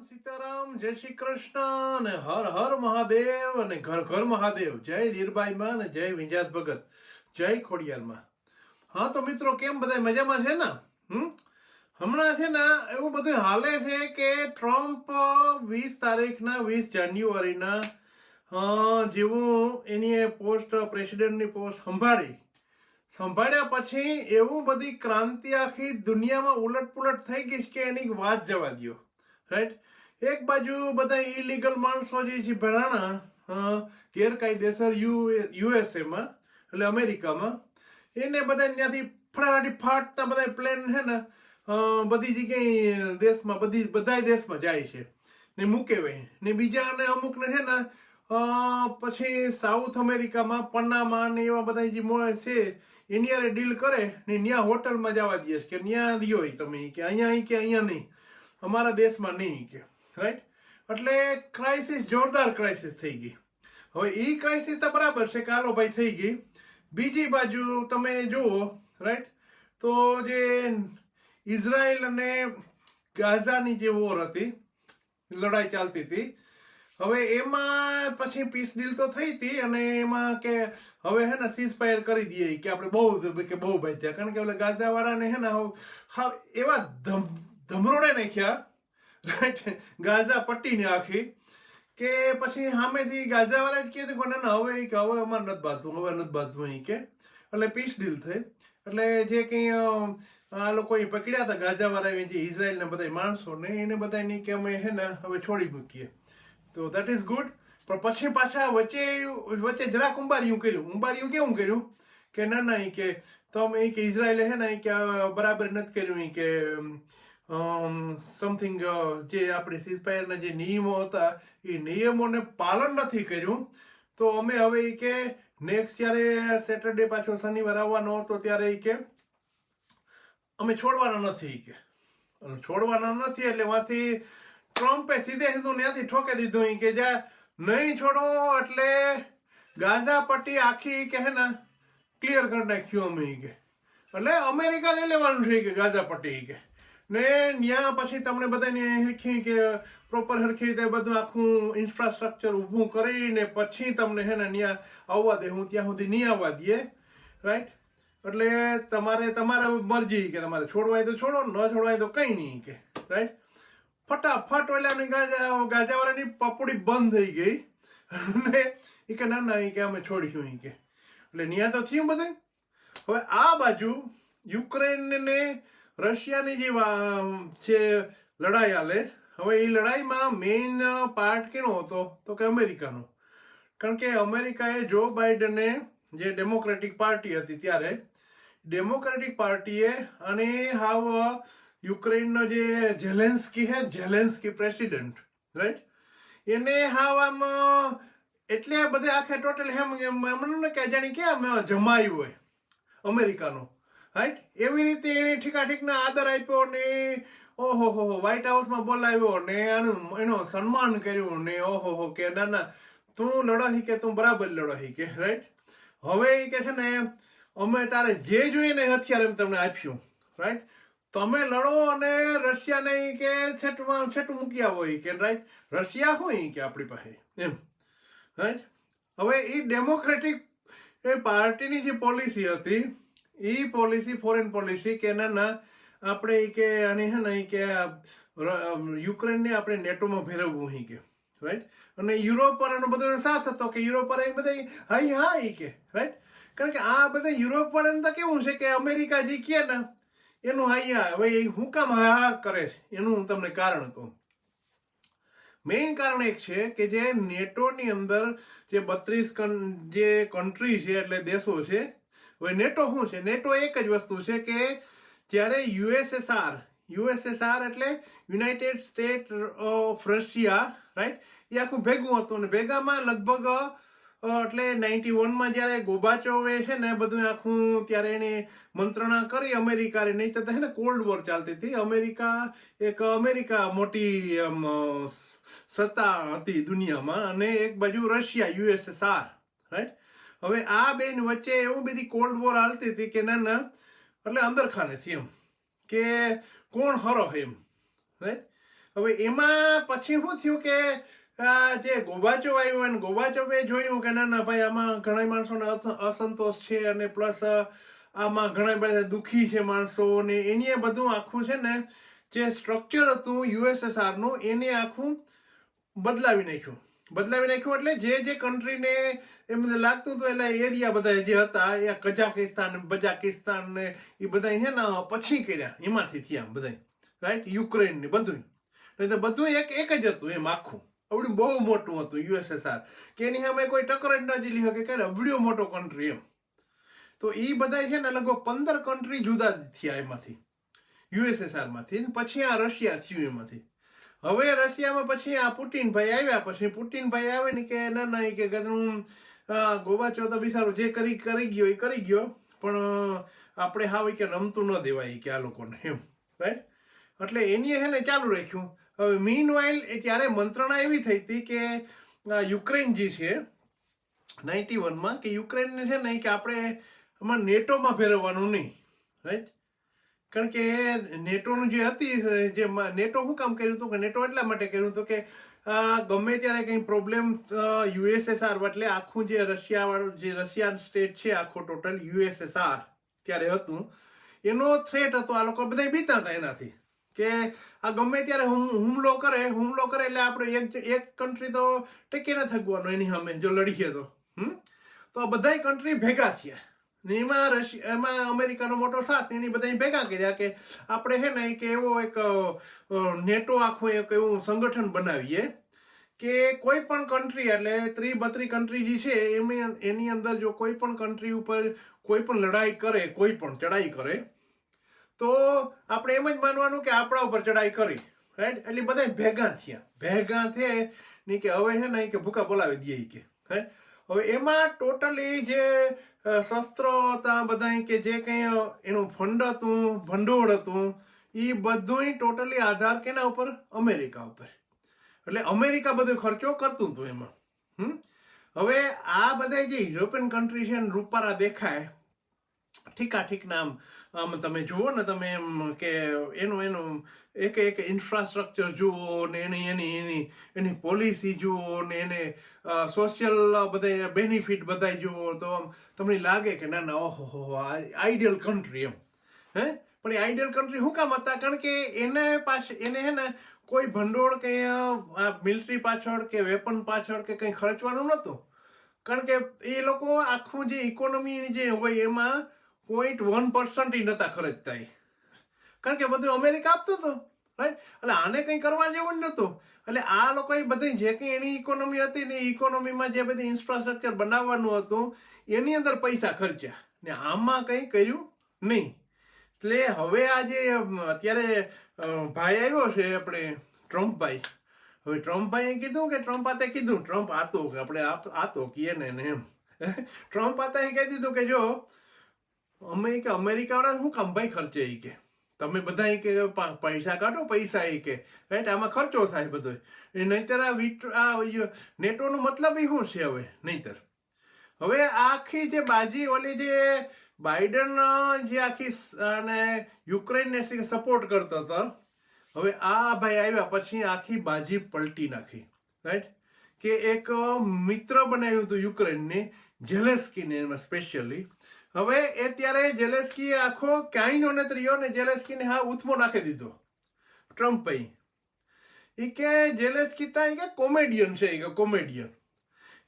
સીતારામ જય શ્રી કૃષ્ણ અને હર હર મહાદેવ અને ઘર ઘર મહાદેવ. જય લીરબાઈમાં અને જય વિંજાત ભગત. જય ખોડિયારમાં હા, તો મિત્રો, કેમ બધા મજામાં છે ને? હમ? હમણાં છે ને એવું બધું હાલે છે કે ટ્રમ્પ વીસ તારીખના, વીસ જાન્યુઆરીના જેવું એની પોસ્ટ, પ્રેસિડેન્ટની પોસ્ટ સંભાળી. સંભાળ્યા પછી એવું બધી ક્રાંતિ આખી દુનિયામાં ઉલટપુલટ થઈ ગઈ કે એની વાત જવા દ્યો. રાઈટ એક બાજુ બધા ઇલીગલ માણસો જે છે ભરાણા ગેરકાયદેસર યુ, યુએસએમાં, એટલે અમેરિકામાં, એને બધા ત્યાંથી ફટાફટી ફાટતા બધા પ્લેન છે ને બધી જગ્યાએ દેશમાં બધી બધા દેશમાં જાય છે. ને મૂકે હોય ને બીજાને અમુકને છે ને પછી સાઉથ અમેરિકામાં પન્નામાં ને એવા બધા જે મળે છે, એની ડીલ કરે ને ત્યાં હોટલમાં જવા દે છે. કે ત્યાં દિયો તમે, કે અહીંયા અહીં કે અહીંયા નહીં. અમારા દેશમાં નહીં કે રાઈટ એટલે ક્રાઇસિસ જોરદાર ક્રાઇસિસ થઈ ગઈ. હવે એ ક્રાઇસિસ તો બરાબર છે કાલો ભાઈ થઈ ગઈ. બીજી બાજુ તમે જુઓ રાઈટ તો જે ઇઝરાયલ અને ગાઝાની જે વોર હતી, લડાઈ ચાલતી હતી, હવે એમાં પછી પીસ ડીલ તો થઈ હતી અને એમાં કે હવે હે ને સીઝ ફાયર કરી દઈએ કે આપણે બહુ કે બહુ ભાઈ કારણ કે ગાઝાવાળાને ગાઝા હે ને એવા ધમ ધમરોડે નાખ્યા. રાઈટ ગાઝા પટ્ટીને આખી કે પછી સામેથી ગાઝાવાળા જ કહે છે કે ના ના, હવે કે હવે અમારે નથી બાંધવું હવે નથી બાંધવું એ કે. એટલે પીસ ડીલ થઈ. એટલે જે કંઈ આ લોકો એ પકડ્યા હતા ગાઝાવાળા જે ઇઝરાયલ ને બધા માણસો ને એને બધાની કે અમે હે ને હવે છોડી મૂકીએ. તો દેટ ઇઝ ગુડ પણ પછી પાછા વચ્ચે વચ્ચે જરાક ઉંબારિયું કર્યું. ઉંબારિયું કેવું કર્યું? કે ના ના કે તમે કે ઇઝરાયલે હે ને કે બરાબર નથી કર્યું કે સમથિંગ જે આપણી સીઝફાયરના જે નિયમો હતા, એ નિયમોને પાલન નથી કર્યું. તો અમે હવે એ કે નેક્સ્ટ જ્યારે સેટરડે પાછો શનિવાર આવવાનો હતો ત્યારે એ કે અમે છોડવાના નથી કે. છોડવાના નથી એટલે માંથી ટ્રમ્પે સીધે સીધું ત્યાંથી ઠોકી દીધું કે જ્યાં નહીં છોડો એટલે ગાઝા પટ્ટી આખી કે હે ને ક્લિયર કરી નાખ્યું અમે કે. એટલે અમેરિકા લઈ લેવાનું છે કે ગાઝા પટ્ટી કે. ને ત્યાં પછી તમને બધાને હરખી કે પ્રોપર હરખી રીતે બધું આખું ઇન્ફ્રાસ્ટ્રક્ચર ઊભું કરીને પછી તમને હે ને ત્યાં આવવા દે. હું ત્યાં સુધી નહીં આવવા દઈએ. રાઈટ એટલે તમારે તમારે મરજી કે તમારે છોડવાય તો છોડો, ન છોડવાય તો કંઈ નહીં કે. રાઈટ ફટાફટ ઓલાની ગાજા, ગાજાવાળાની પપડી બંધ થઈ ગઈ. અને એ કે ના ના એ કે અમે છોડીશું એ કે. એટલે ન્યા તો થયું બધે. હવે આ બાજુ યુક્રેન ને રશિયાની જે છે લડાઈ હાલે, હવે એ લડાઈમાં મેઇન પાર્ટ કેનો હતો? તો કે અમેરિકાનો. કારણ કે અમેરિકાએ જો બાઇડને જે ડેમોક્રેટિક પાર્ટી હતી ત્યારે ડેમોક્રેટિક પાર્ટીએ અને હાવ યુક્રેનનો જે ઝેલેન્સ્કી હે ઝેલેન્સ્કી પ્રેસિડેન્ટ રાઈટ એને હાવ આમ, એટલે બધે આખે ટોટલ હેમ એમ ને કે જાણી કે જમાયું હોય, અમેરિકાનો. રાઈટ એવી રીતે એને ઠીકા ઠીકના આદર આપ્યો ને, ઓહો હો વ્હાઇટ હાઉસમાં બોલાવ્યો ને આનું એનો સન્માન કર્યું ને, ઓહો હો, કે ના ના, તું લડો હી કે તું બરાબર લડો હી કે રાઈટ હવે એ કે છે ને, અમે તારે જે જોઈએ ને હથિયાર એમ તમને આપ્યું રાઈટ તમે લડો અને રશિયાને કે છેટમાં, છેટું મૂકી આવો ઈ કે રાઈટ રશિયા હોય કે આપણી પાસે, એમ રાઈટ હવે એ ડેમોક્રેટિક પાર્ટીની જે પોલિસી હતી એ પોલિસી ફોરેન પોલિસી કે ના ના, આપણે એ કે આની હે ને એ કે યુક્રેનને આપણે નેટોમાં ભેરવવું ઈ કે રાઈટ અને યુરોપ પર એનો બધો સાથ હતો કે યુરોપ પર એ બધા હા હા એ કે રાઈટ કારણ કે આ બધા યુરોપ વાળાને તો કેવું છે કે અમેરિકા જે કહે ને, એનું હા હવે એ હું કામ હા કરે એનું હું તમને કારણ કહું. મેઇન કારણ એક છે કે જે નેટોની અંદર જે બત્રીસ જે કન્ટ્રી છે એટલે દેશો છે હવે નેટો શું છે? નેટો એક જ વસ્તુ છે કે જ્યારે યુએસએસઆર યુએસએસઆર એટલે united state of Russia right એ આખું ભેગું હતું અને ભેગામાં લગભગ એટલે નાઇન્ટી વનમાં જ્યારે ગોબાચોવે છે ને બધું આખું, ત્યારે એને મંત્રણા કરી અમેરિકાને નહીં તો હે ને કોલ્ડ વોર ચાલતી હતી. અમેરિકા, એક અમેરિકા મોટી સત્તા હતી દુનિયામાં અને એક બાજુ રશિયા, યુએસએસઆર રાઈટ હવે આ બેન વચ્ચે એવું બધી કોલ્ડ વોર હાલતી હતી કે ના ના, એટલે અંદરખાનેથી એમ, કે કોણ હરો એમ રાઈટ હવે એમાં પછી શું થયું કે જે ગોબાચો આવ્યો અને ગોબાચોએ જોયું કે ના ના, ભાઈ, આમાં ઘણા માણસોને અસંતોષ છે અને પ્લસ આમાં ઘણા બધા દુઃખી છે માણસો ને એની બધું આખું છે ને, જે સ્ટ્રક્ચર હતું યુએસએસઆરનું એને આખું બદલાવી નાખ્યું. બદલાવી નાખ્યું એટલે જે જે કન્ટ્રીને એમને લાગતું હતું, એટલે એરિયા બધા જે હતા, એ કઝાકિસ્તાન બજાકિસ્તાન ને એ બધા છે ને પછી કર્યા, એમાંથી થયા બધા રાઈટ યુક્રેન ને બધું એટલે બધું એક એક જ હતું એમ આખું. અવડું બહુ મોટું હતું યુએસએસઆર. કે એની સામે કોઈ ટક્કર જ ન જીલી શકે, કે અવડ્યો મોટો કન્ટ્રી એમ. તો એ બધા છે ને લગભગ પંદર કન્ટ્રી જુદા થયા એમાંથી. યુએસએસઆરમાંથી. પછી આ રશિયા થયું એમાંથી. હવે રશિયામાં પછી આ પુટિનભાઈ આવ્યા, પછી પુટિનભાઈ આવે ને કે ના ના કે હું ગોબાચો તો બિસારું જે કરી કરી ગયો, એ કરી ગયો, પણ આપણે હા કે રમતું ન દેવાય કે આ લોકોને, એમ રાઈટ એટલે એની છે ને ચાલુ રાખ્યું. હવે મીન વાઇલ ત્યારે મંત્રણા એવી થઈ હતી કે યુક્રેન જે છે, નાઇન્ટી વનમાં, કે યુક્રેનને છે ને કે આપણે આમાં નેટોમાં ફેરવવાનું નહીં રાઈટ કારણ કે નેટોનું જે હતી, જે નેટો શું કામ કર્યું હતું કે નેટો એટલા માટે કર્યું હતું કે ગમે ત્યારે કંઈ પ્રોબ્લેમ યુએસએસઆર એટલે આખું જે રશિયાવાળું, જે રશિયન સ્ટેટ છે આખો ટોટલ યુએસએસઆર ત્યારે હતું, એનો થ્રેટ હતો. આ લોકો બધા બીતા હતા એનાથી કે આ ગમે ત્યારે હુમ- હુમલો કરે હુમલો કરે એટલે આપણે એક એક કન્ટ્રી તો ટેકી ન થકવાનો એની સામે, જો લડીએ તો. હમ? તો આ બધાય કન્ટ્રી ભેગા થયા. ને એમાં રશિયા એમાં અમેરિકાનો મોટો સાથ, એની બધા ભેગા કર્યા કે આપણે છે ને કે એવો એક નેટો આખું એક એવું સંગઠન બનાવીએ કે કોઈ પણ કન્ટ્રી એટલે ત્રી બત્રી કન્ટ્રી જે છે, એમની એની અંદર જો કોઈ પણ કન્ટ્રી ઉપર કોઈ પણ લડાઈ કરે, કોઈ પણ ચડાઈ કરે, તો આપણે એમ જ માનવાનું કે આપણા ઉપર ચડાઈ કરી રાઈટ એટલે બધા ભેગા થયા ભેગા થયે ને કે હવે છે ને કે ભૂકા બોલાવી દઈએ કે, right? હવે એમાં ટોટલી જે શસ્ત્રો હતા બધા કે જે કંઈ એનું ફંડ હતું, ભંડોળ હતું એ બધું ટોટલી આધાર કેના ઉપર? અમેરિકા ઉપર. એટલે અમેરિકા બધો ખર્ચો કરતું હતું એમાં. હમ? હવે આ બધા જે યુરોપિયન કન્ટ્રી છે રૂપારા દેખાય ઠીકા ઠીક નામ આમ તમે જુઓ ને તમે એમ કે એનું એનું એક એક ઇન્ફ્રાસ્ટ્રક્ચર જુઓ ને એની એની એની એની પોલિસી જુઓ ને એને સોશિયલ બધા બેનિફિટ બધા જુઓ તો આમ તમને લાગે કે ના ના, ઓહો આઈડિયલ કન્ટ્રી એમ. હે? પણ એ આઈડિયલ કન્ટ્રી શું કામ હતા? કારણ કે એને પાસે, એને હે ને કોઈ ભંડોળ કે મિલિટરી પાછળ કે વેપન પાછળ કે કંઈ ખર્ચવાનું નહોતું. કારણ કે એ લોકો આખું જે ઇકોનોમી જે હોય એમાં પોઈન્ટ વન પર્સન્ટ નહોતા ખર્ચતા એ કારણ કે બધું અમેરિકા આપતો હતો રાઈટ એટલે આને કંઈ કરવા જેવું જ નહોતું. એટલે આ લોકોએ બધી જે કંઈ એની ઇકોનોમી હતી ને એ ઇકોનોમીમાં જે બધી ઇન્ફ્રાસ્ટ્રક્ચર બનાવવાનું હતું, એની અંદર પૈસા ખર્ચ્યા. ને આમાં કંઈ કર્યું નહીં. એટલે હવે આ જે અત્યારે ભાઈ આવ્યો છે આપણે ટ્રમ્પભાઈ. હવે ટ્રમ્પભાઈએ કીધું કે ટ્રમ્પ આતે કીધું, ટ્રમ્પ આતો કે આપણે આતો કીએ ને એમ. ટ્રમ્પ આતાએ કહી દીધું કે જો અમે કે અમેરિકાવાળા શું કામ ભાઈ ખર્ચે એ કે? તમે બધા ઈ કે પૈસા કાઢો, પૈસા એ કે. રાઈટ આમાં ખર્ચો થાય બધો. એ નહીતર આ વિટ, આ નેટોનો મતલબ એ શું છે હવે? નહીતર. હવે આખી જે બાજી, ઓલી જે બાઇડન જે આખી અને યુક્રેનને સપોર્ટ કરતા હતા, હવે આ ભાઈ આવ્યા પછી આખી બાજી પલટી નાખી. રાઈટ કે એક મિત્ર બનાવ્યું હતું યુક્રેનને જેલેસ્કીને એમાં સ્પેશિયલી હવે એ ત્યારે જેલેસ્કી આખો ક્યાંય નો રહ્યો ને જેલેસ્કીને હા ઉથમો નાખી દીધો. ટ્રમ્પ એ કે જેલેસ્કી તા કે કોમેડિયન છે એ કે કોમેડિયન.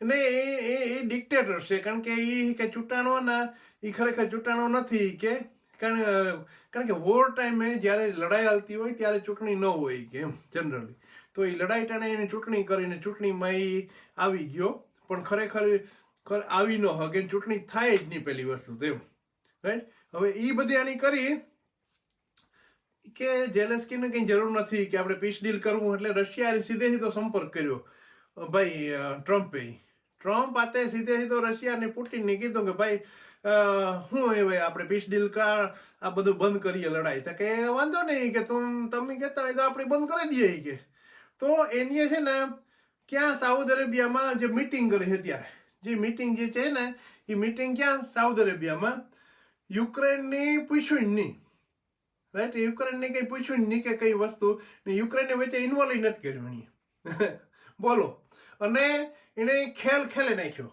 ને એ એ એ ડિક્ટેટર છે, કારણ કે એ કે ચૂંટાણો ના એ ખરેખર ચૂંટાણો નથી કે. કારણ કારણ કે વોર ટાઈમે જ્યારે લડાઈ હાલતી હોય ત્યારે ચૂંટણી ન હોય કે એમ, જનરલી. તો એ લડાઈ ટાણે એની ચૂંટણી કરીને ચૂંટણીમાં એ આવી ગયો. પણ ખરેખર ખર આવી ન હગે ચૂંટણી થાય જ નહીં પેલી વસ્તુ તેમ રાઈટ હવે એ બધી આની કરી કે જેલેસ્કીને કંઈ જરૂર નથી કે આપણે પીસ ડીલ કરવું એટલે રશિયાએ સીધે સીધો સંપર્ક કર્યો. ભાઈ ટ્રમ્પે. ટ્રમ્પ આતે સીધે સીધો રશિયાને પુટિનને કીધું કે ભાઈ શું શું હવે આપણે પીસ ડીલ કા આ બધું બંધ કરીએ લડાઈ. તો કે વાંધો નહીં કે તું, તમે કહેતા હોય તો આપણે બંધ કરી દઈએ કે. તો એની છે ને, ક્યાં સાઉદ અરેબિયામાં જે મિટિંગ કરી છે ત્યારે જે મિટિંગ જે છે ને, એ મિટિંગ ક્યાં? સાઉદી અરેબિયામાં યુક્રેનની પૂછ્યું નહીં. રાઈટ યુક્રેનને કંઈ પૂછ્યું નહીં કે કઈ વસ્તુ. ને યુક્રેનને વચ્ચે ઇન્વોલ્વ નથી કર્યું એ બોલો. અને એણે ખેલ ખેલે નાખ્યો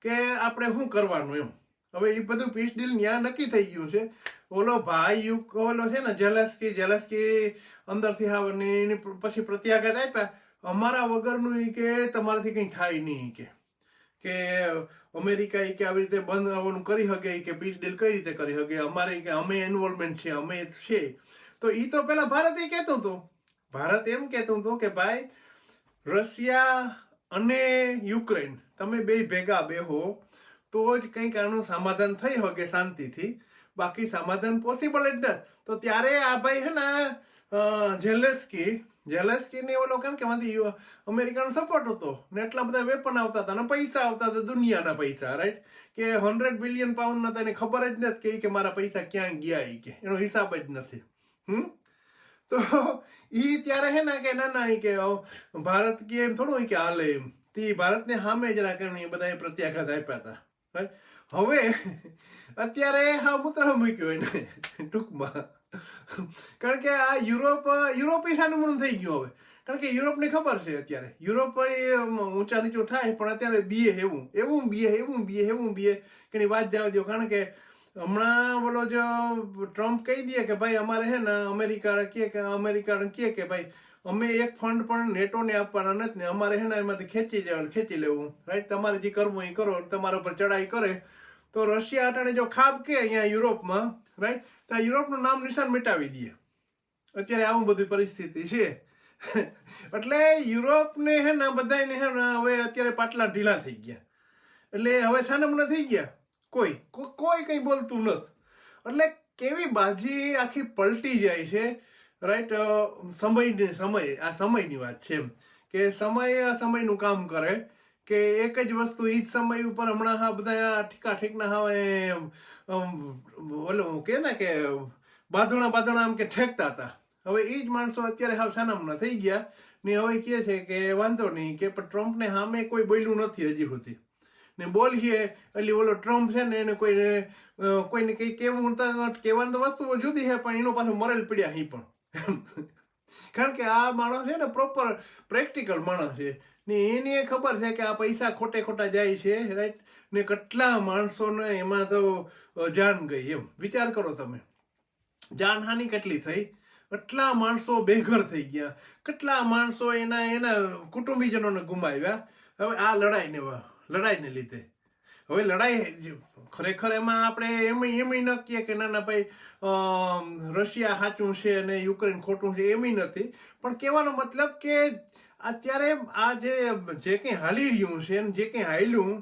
કે આપણે શું કરવાનું એમ. હવે એ બધું પીસ ડીલ ત્યાં નક્કી થઈ ગયું છે. ઓલો ભાઈ યુક, ઓલો છે ને જેલસ્કી જેલસ્કી અંદરથી ને એની પછી પ્રત્યાઘાત આપ્યા. અમારા વગરનું એ કે તમારાથી કંઈ થાય નહીં કે. કે અમેરિકા એ કે આવી રીતે બંધ આવવાનું કરી શકે કે પીસ ડીલ કઈ રીતે કરી શકે અમારે કે અમે ઇન્વોલ્વમેન્ટ છે, અમે છે. તો એ તો પેલા ભારત એ કહેતું હતું. ભારત એમ કહેતું હતું કે ભાઈ, રશિયા અને યુક્રેન, તમે બે ભેગા બે હો, તો જ કંઈક આનું સમાધાન થઈ શકે શાંતિથી. બાકી સમાધાન પોસિબલ જ ન. તો ત્યારે આ ભાઈ છે ને ઝેલેસ્કી ઝેલેસ્કી ને ઓલો કેમ કે માંથી અમેરિકાનો સપોર્ટ હતો. ને એટલા બધા વેપન આવતા હતા ને પૈસા આવતા હતા, દુનિયાના પૈસા રાઈટ કે હંડ્રેડ બિલિયન પાઉન્ડ નતા એને ખબર જ નથી કે મારા પૈસા ક્યાં ગયા એ કે. એનો હિસાબ જ નથી. હમ? તો ઈ ત્યારે હે ને કે ના ના ઈ કે ભારત કે એમ થોડું કે હાલે એમ. તે ભારતને સામે જ રાખે એ બધા પ્રત્યાઘાત આપ્યા હતા હવે, અત્યારે હા મૂત્ર મૂક્યો એને ટૂંકમાં. કારણ કે આ યુરોપ, યુરોપી સાનું થઈ ગયું હવે. કારણ કે યુરોપને ખબર છે અત્યારે. યુરોપ ઊંચા નીચું થાય, પણ અત્યારે બીએ એવું એવું બીએ એવું બીએ એવું બીએ કે વાત જવા દો કારણ કે હમણાં બોલો જો ટ્રમ્પ કહી દે કે ભાઈ અમારે છે ને અમેરિકા કે કે, અમેરિકા કે કે ભાઈ, અમે એક ફંડ પણ નેટોને આપવાના નથી ને અમારે છે ને એમાંથી ખેંચી ખેંચી લેવું. રાઈટ તમારે જે કરવું એ કરો, તમારા ઉપર ચડાઈ કરે. તો રશિયા અટાણે જો ખાબ કે અહીંયા યુરોપમાં રાઈટ તો આ યુરોપનું નામ નિશાન મિટાવી દઈએ. અત્યારે આવું બધી પરિસ્થિતિ છે. એટલે યુરોપને હે ને બધાને હે ને હવે અત્યારે પાટલા ઢીલા થઈ ગયા. એટલે હવે છાનમણા થઈ ગયા? કોઈ. કોઈ કંઈ બોલતું નથી. એટલે કેવી બાજી આખી પલટી જાય છે રાઈટ સમયની સમય, આ સમયની વાત છે એમ. કે સમય આ સમયનું કામ કરે કે એક જ વસ્તુ એ જ સમય ઉપર હમણાં હા બધા ઠીકા ઠીકના હવે અમ, ઓલું કે ને કે બાજુણા બાજુણા આમ કે ઠેકતા હતા. હવે એ જ માણસો અત્યારે હાવ સાનામના થઈ ગયા ને હવે કહે છે કે વાંધો નહીં કે પણ ટ્રમ્પને સામે કોઈ બોલ્યું નથી હજી સુધી. ને બોલીએ એટલે ઓલો ટ્રમ્પ છે ને એને કોઈને કોઈને કંઈ કેવું કહેવાની તો વસ્તુઓ જુદી છે પણ એનો પાછો મરેલ પડ્યા અહીં પણ. કારણ કે આ માણસ છે ને પ્રોપર પ્રેક્ટિકલ માણસ છે. ને એને એ ખબર છે કે આ પૈસા ખોટે ખોટા જાય છે રાઈટ ને કેટલા માણસોને એમાં તો જાન ગઈ એમ. વિચાર કરો તમે. જાનહાનિ કેટલી થઈ? કેટલા માણસો બેઘર થઈ ગયા? કેટલા માણસો એના એના કુટુંબીજનોને ગુમાવ્યા? હવે આ લડાઈને લડાઈને લીધે. હવે લડાઈ ખરેખર એમાં આપણે એમ એમ ન કહીએ કે ના ના, ભાઈ રશિયા સાચું છે અને યુક્રેન ખોટું છે એમ નથી. પણ કહેવાનો મતલબ કે અત્યારે આ જે જે કંઈ હાલી રહ્યું છે જે કંઈ હાલ્યું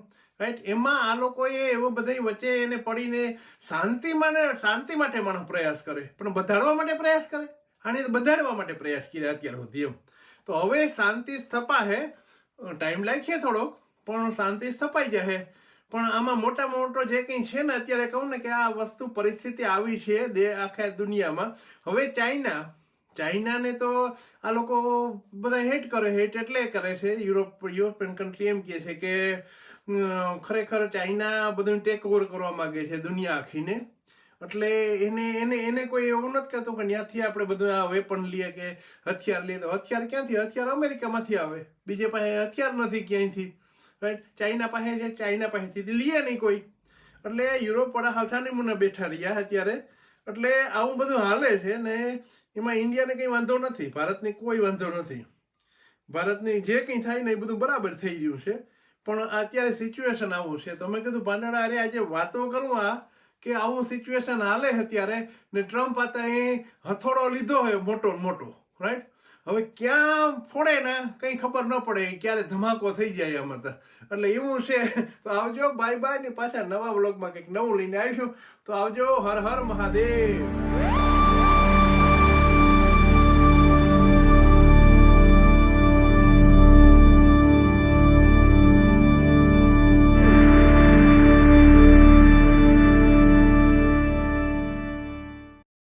રાઈટ એમાં આ લોકોએ એવો બધા વચ્ચે એને પડીને શાંતિ માટે શાંતિ માટે માણસ પ્રયાસ કરે, પણ બધાડવા માટે પ્રયાસ કરે? અને બધાડવા માટે પ્રયાસ કર્યા અત્યાર સુધી એમ. તો હવે શાંતિ સ્થપાહે ટાઈમ લાગશે થોડોક પણ શાંતિ સ્થપાઈ જશે. પણ આમાં મોટા મોટો જે કંઈ છે ને, અત્યારે કહું ને કે આ વસ્તુ પરિસ્થિતિ આવી છે દે આખા દુનિયામાં. હવે ચાઇના ચાઇનાને તો આ લોકો બધા હેટ કરે, હેટ એટલે કરે છે. યુરોપ, યુરોપિયન કન્ટ્રી એમ કહે છે કે ખરેખર ચાઇના બધું ટેક ઓવર કરવા માંગે છે દુનિયા આખીને. એટલે એને એને એને કોઈ એવું નથી કહેતું કે ત્યાંથી આપણે બધું આ વેપન લઈએ કે હથિયાર લઈએ. તો હથિયાર ક્યાંથી? હથિયાર અમેરિકામાંથી આવે. બીજે પાસે હથિયાર નથી ક્યાંયથી? રાઈટ ચાઇના પાસે છે, ચાઇના પાસેથી લઈએ નહીં કોઈ. એટલે યુરોપ વાળા હાસાની મને બેઠા રહ્યા અત્યારે. એટલે આવું બધું હાલે છે ને એમાં ઇન્ડિયાને કંઈ વાંધો નથી, ભારતને કોઈ વાંધો નથી. ભારતની જે કંઈ થાય ને એ બધું બરાબર થઈ ગયું છે. પણ અત્યારે સિચ્યુએશન આવું છે. તમે કીધું પાંડડા અરે આજે વાતો કરું આ, કે આવું સિચ્યુએશન હાલે અત્યારે ને ટ્રમ્પ આતા એ હથોડો લીધો હોય મોટો મોટો રાઈટ હવે ક્યાં ફોડે ને કંઈ ખબર ન પડે ક્યારે ધમાકો થઈ જાય અમે તો. એટલે એવું છે. તો આવજો બાય બાય ને પાછા નવા બ્લોગમાં કંઈક નવું લઈને આવીશું. તો આવજો, હર હર મહાદેવ.